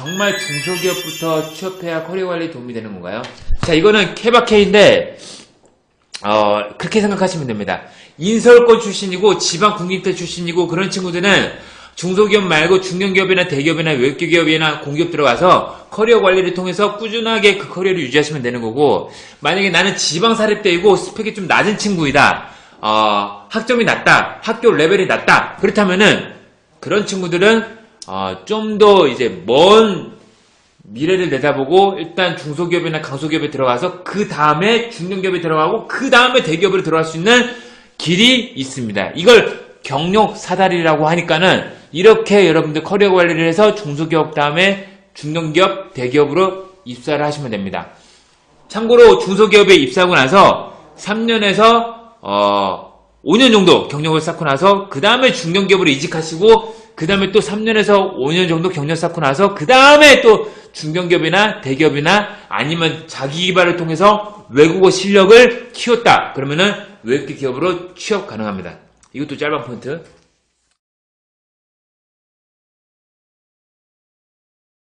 정말 중소기업부터 취업해야 커리어 관리에 도움이 되는 건가요? 자, 이거는 케바케인데, 어, 그렇게 생각하시면 됩니다. 인서울권 출신이고, 지방 국립대 출신이고, 그런 친구들은 중소기업 말고 중견기업이나 대기업이나 외교기업이나 공기업 들어가서 커리어 관리를 통해서 꾸준하게 그 커리어를 유지하시면 되는 거고, 만약에 나는 지방 사립대이고 스펙이 좀 낮은 친구이다. 어, 학점이 낮다. 학교 레벨이 낮다. 그렇다면은, 그런 친구들은 어, 좀더 이제 먼 미래를 내다보고 일단 중소기업이나 강소기업에 들어가서 그 다음에 중견기업에 들어가고 그 다음에 대기업으로 들어갈 수 있는 길이 있습니다. 이걸 경력 사다리라고 하니까는 이렇게 여러분들 커리어 관리를 해서 중소기업 다음에 중견기업, 대기업으로 입사를 하시면 됩니다. 참고로 중소기업에 입사하고 나서 3년에서 어 5년 정도 경력을 쌓고 나서 그 다음에 중견기업으로 이직하시고 그 다음에 또 3년에서 5년 정도 경력 쌓고 나서 그 다음에 또 중견기업이나 대기업이나 아니면 자기 개발을 통해서 외국어 실력을 키웠다. 그러면은 외국계 기업으로 취업 가능합니다. 이것도 짧은 포인트.